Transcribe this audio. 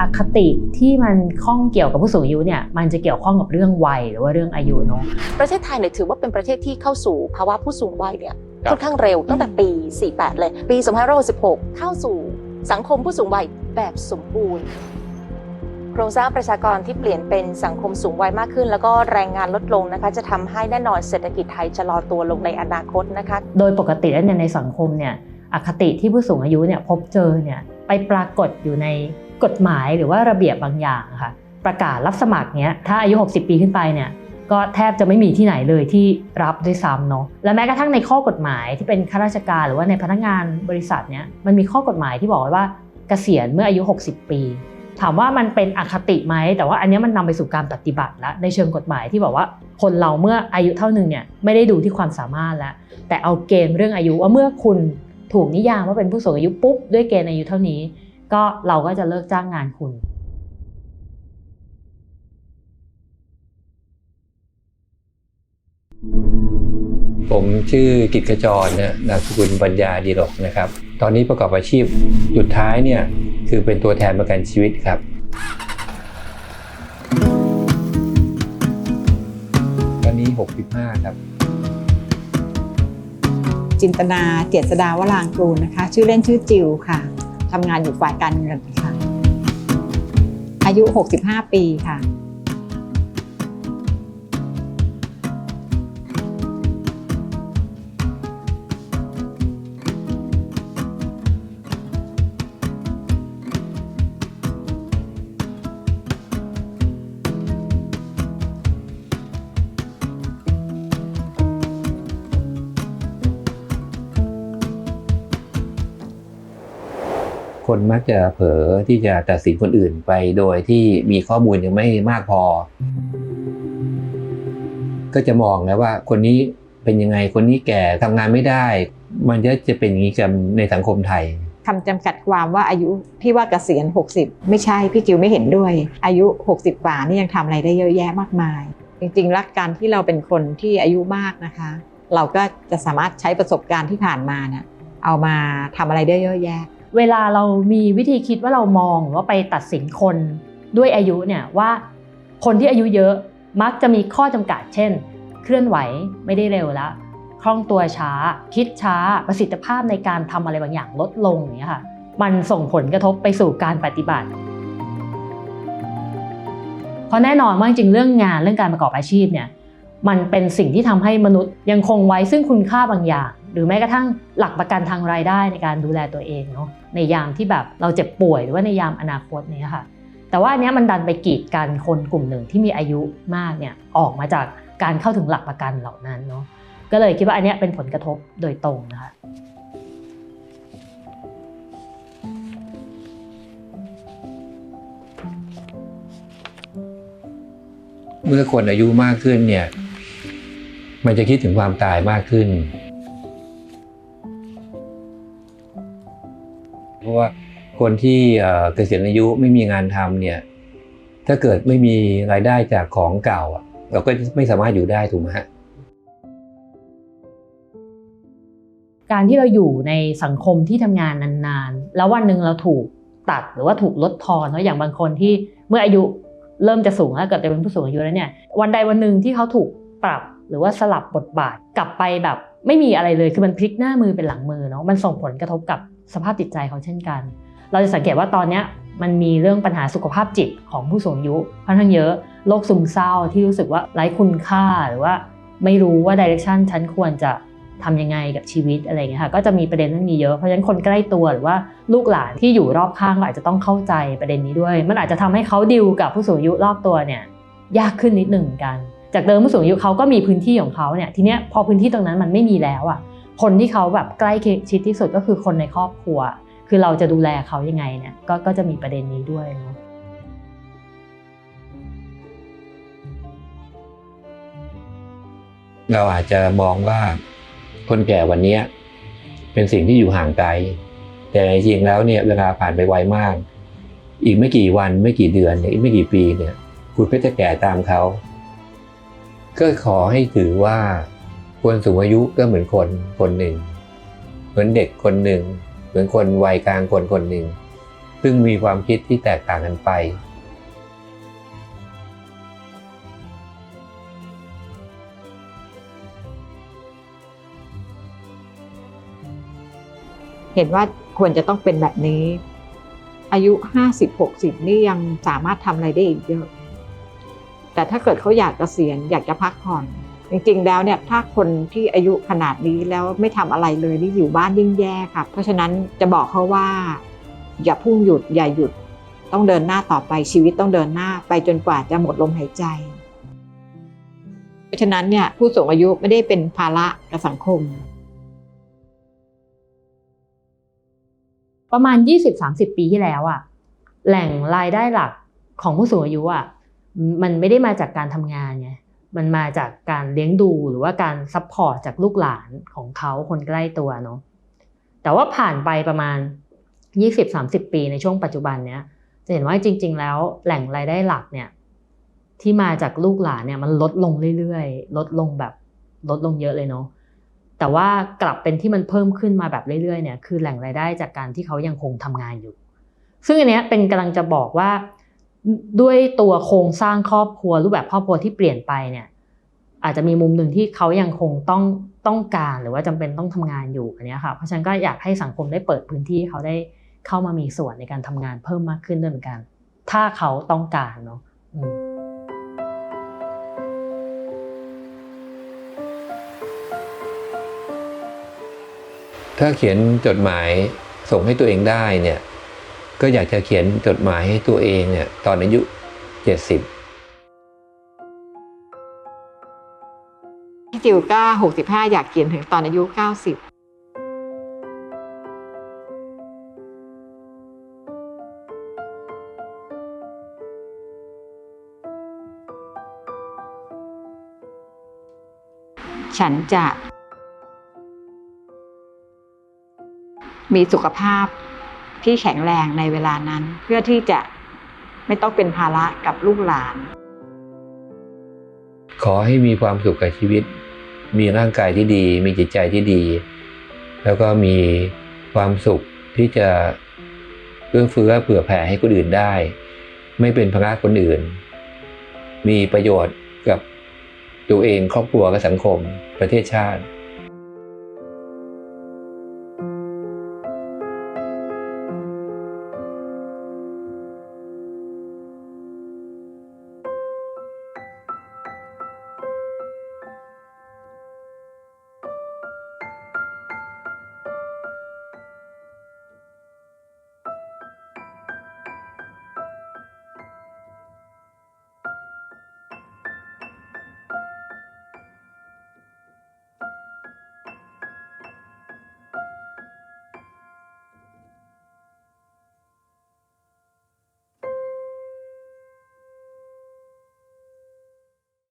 อคติที่มันข้องเกี่ยวกับผู้สูงอายุเนี่ยมันจะเกี่ยวข้องกับเรื่องวัยหรือว่าเรื่องอายุเนาะ ประเทศไทยเนี่ยถือว่าเป็นประเทศที่เข้าสู่ภาวะผู้สูงวัยเนี่ยครับค่อนข้างเร็วตั้งแต่ปี 48 เลย ปี 2566 เข้าสู่สังคมผู้สูงวัยแบบสมบูรณ์ โครงสร้างประชากรที่เปลี่ยนเป็นสังคมสูงวัยมากขึ้น แล้วก็แรงงานลดลงนะคะ จะทำให้แน่นอนเศรษฐกิจไทยชะลอตัวลงในอนาคตนะคะ โดยปกติแล้วเนี่ยในสังคมเนี่ยอคติที่ผู้สูงอายุเนี่ยพบเจอเนี่ยไปปรากฏอยู่ใน กฎหมายหรือว่าระเบียบบางอย่างค่ะประกาศรับสมัครเนี้ยถ้าอายุ 60 ปีขึ้นไปเนี่ยก็แทบจะไม่มีที่ไหนเลยที่รับด้วยซ้ำเนาะและแม้กระทั่งในข้อกฎหมายที่เป็นข้าราชการหรือว่าในพนักงานบริษัทเนี่ยมันมีข้อกฎหมายที่บอกไว้ว่าเกษียณเมื่ออายุ 60 ปี ถามว่ามันเป็นอคติไหมแต่ว่าอันนี้มันนำไปสู่การปฏิบัติแล้วในเชิงกฎหมายที่บอกว่าคนเราเมื่ออายุเท่านึงเนี่ยไม่ได้ดูที่ความสามารถแล้วแต่เอาเกณฑ์เรื่องอายุว่าเมื่อคุณถูกนิยามว่าเป็นผู้สูงอายุปุ๊บด้วยเกณฑ์อายุเท่านี้ ก็เราก็จะเลิกจ้างงานคุณผมชื่อกิตขจรนะนามสกุลปัญญาดีรกนะครับ ตอนนี้ประกอบอาชีพจุดท้ายเนี่ยคือเป็นตัวแทนประกันชีวิตครับ ตอนนี้ 65 ครับ จินตนาเจษดาวรางกูลนะคะ ชื่อเล่นชื่อจิวค่ะ ทำงานอยู่ฝ่ายการเงินค่ะ อายุ 65 ปีค่ะ คนมักจะเผลอที่จะตัดสินคนอื่นไปโดยที่มีข้อมูลยังไม่มากพอ ก็จะมองแล้วว่าคนนี้เป็นยังไงคนนี้แก่ทำงานไม่ได้ มันจะจะเป็นอย่างนี้กันในสังคมไทยคำจำกัดความว่าอายุพี่ว่าเกษียณ 60 ไม่ใช่พี่จิวไม่เห็นด้วย อายุ 60กว่านี่ยังทำอะไรได้เยอะแยะมากมาย จริงๆแล้วการที่เราเป็นคนที่อายุมากนะคะ เราก็จะสามารถใช้ประสบการณ์ที่ผ่านมาเนี่ยเอามาทำอะไรได้เยอะแยะ เวลาเรามีวิธีคิดว่าเรามองหรือว่าไปตัดสินคนด้วยอายุเนี่ยว่าคนที่อายุเยอะมักจะมีข้อจำกัดเช่น เคลื่อนไหวไม่ได้เร็วแล้วคล่องตัวช้า คิดช้าประสิทธิภาพในการทำอะไรบางอย่างลดลงอย่างเงี้ยค่ะมันส่งผลกระทบไปสู่การปฏิบัติ เพราะแน่นอนว่าจริงเรื่องงานเรื่องการประกอบอาชีพเนี่ยมันเป็นสิ่งที่ทำให้มนุษย์ยังคงไว้ซึ่งคุณค่าบางอย่าง หรือแม้กระทั่งหลักประกันทางรายได้ในการดูแลตัวเองเนาะในยามที่แบบเราเจ็บป่วยหรือว่าในยามอนาคตเนี่ยค่ะแต่ว่าอันเนี้ยมันดันไปกีดกันคนกลุ่มหนึ่งที่มีอายุมากเนี่ยออกมาจากการเข้าถึงหลักประกันเหล่านั้นเนาะก็เลยคิดว่าอันนี้เป็นผลกระทบโดยตรงนะคะเมื่อคนอายุมากขึ้นเนี่ย มันจะคิดถึงความตายมากขึ้น ราะว่าคนที่เกษียณอายุไม่มีงานทำเนี่ยถ้าเกิดไม่มีรายได้จากของเก่าเราก็ไม่สามารถอยู่ได้ถูกไหมฮะการที่เราอยู่ในสังคมที่ทำงานนานๆ แล้ววันหนึ่งเราถูกตัดหรือว่าถูกลดทอนเนาะอย่างบางคนที่เมื่ออายุเริ่มจะสูงแล้วเกิดจะเป็นผู้สูงอายุแล้วเนี่ยวันใดวันหนึ่งที่เขาถูกปรับหรือว่าสลับบทบาทกลับไปแบบไม่มีอะไรเลยคือมันพลิกหน้ามือเป็นหลังมือเนาะมันส่งผลกระทบกับ สภาพจิตใจเขาเช่นกัน เราจะสังเกตว่าตอนนี้มันมีเรื่องปัญหาสุขภาพจิตของผู้สูงอายุค่อนข้างเยอะโรคซึมเศร้าที่รู้สึกว่าไร้คุณค่าหรือว่าไม่รู้ว่าดิเรกชันฉันควรจะทำยังไงกับชีวิตอะไรเงี้ยค่ะก็จะมีประเด็นเรื่องนี้เยอะเพราะฉะนั้นคนใกล้ตัวหรือว่าลูกหลานที่อยู่รอบข้างก็อาจจะต้องเข้าใจประเด็นนี้ด้วย มันอาจจะทำให้เขาดิวกับผู้สูงอายุรอบตัวเนี่ยยากขึ้นนิดหนึ่งกัน จากเดิมผู้สูงอายุเขาก็มีพื้นที่ของเขาเนี่ยทีเนี้ยพอพื้นที่ตรงนั้นมันไม่มีแล้วอะ คนที่เขาแบบใกล้ชิดที่สุดก็คือคนในครอบครัว คือเราจะดูแลเขายังไงเนี่ยก็ก็จะมีประเด็นนี้ด้วยเนาะเราอาจจะมองว่าคนแก่วันนี้เป็นสิ่งที่อยู่ห่างไกล แต่จริงๆแล้วเนี่ยเวลาผ่านไปไวมาก อีกไม่กี่วันไม่กี่เดือนอีกไม่กี่ปีเนี่ยคุณก็จะแก่ตามเขา ก็ขอให้ถือว่า คนสูงอายุก็เหมือนคนคนหนึ่ง เหมือนเด็กคนหนึ่ง เหมือนคนวัยกลางคนคนหนึ่ง ซึ่งมีความคิดที่แตกต่างกันไป เห็นว่าควรจะต้องเป็นแบบนี้ อายุห้าสิบหกสิบนี่ยังสามารถทำอะไรได้อีกเยอะ แต่ถ้าเกิดเขาอยากเกษียณอยากจะพักผ่อน จริงๆ แล้วเนี่ยถ้าคนที่อายุขนาดนี้แล้วไม่ทำอะไรเลยนี่อยู่บ้านยิ่งแย่ครับเพราะฉะนั้นจะบอกเขาว่า อย่าพุ่งหยุดอย่าหยุดต้องเดินหน้าต่อไปชีวิตต้องเดินหน้าไปจนกว่าจะหมดลมหายใจ เพราะฉะนั้นเนี่ยผู้สูงอายุไม่ได้เป็นภาระกับสังคม ประมาณ 20-30 ปีที่แล้วอะแหล่งรายได้หลักของผู้สูงอายุอะมันไม่ได้มาจากการทำงานไง มันมาจากการเลี้ยงดูหรือว่าการซัพพอร์ตจากลูกหลานของเขาคนใกล้ตัวเนาะแต่ว่าผ่านไปประมาณ 20-30 ปีในช่วงปัจจุบันเนี้ยจะเห็นว่าจริง ๆ แล้วแหล่งรายได้หลักเนี่ยที่มาจากลูกหลานเนี่ยมันลดลงเรื่อยๆ ลดลงแบบลดลงเยอะเลยเนาะแต่ว่ากลับเป็นที่มันเพิ่มขึ้นมาแบบเรื่อยๆเนี่ยคือแหล่งรายได้จากการที่เขายังคงทำงานอยู่ ซึ่งอันเนี้ยเป็นกำลังจะบอกว่า ด้วยตัวโครงสร้างครอบครัวรูปแบบครอบครัวที่เปลี่ยนไปเนี่ย อาจจะมีมุมหนึ่งที่เขายังคงต้องต้องการหรือว่าจำเป็นต้องทำงานอยู่อันนี้ค่ะเพราะฉะนั้นก็อยากให้สังคมได้เปิดพื้นที่เขาได้เข้ามามีส่วนในการทำงานเพิ่มมากขึ้นด้วยเหมือนกัน ถ้าเขาต้องการเนาะอืมถ้าเขียนจดหมายส่งให้ตัวเองได้เนี่ย ก็อยากจะเขียนจดหมายให้ตัวเองเนี่ยตอนอายุ 70พี่จิวก็หกสิบห้าอยากเขียนถึงตอนอายุเก้าสิบฉันจะ มีสุขภาพ ที่แข็งแรงในเวลานั้น เพื่อที่จะไม่ต้องเป็นภาระกับลูกหลาน ขอให้มีความสุขกับชีวิต มีร่างกายที่ดี มีจิตใจที่ดี แล้วก็มีความสุขที่จะเอื้อเฟื้อเผื่อแผ่ให้คนอื่นได้ ไม่เป็นภาระคนอื่น มีประโยชน์กับตัวเองครอบครัวกับสังคมประเทศชาติ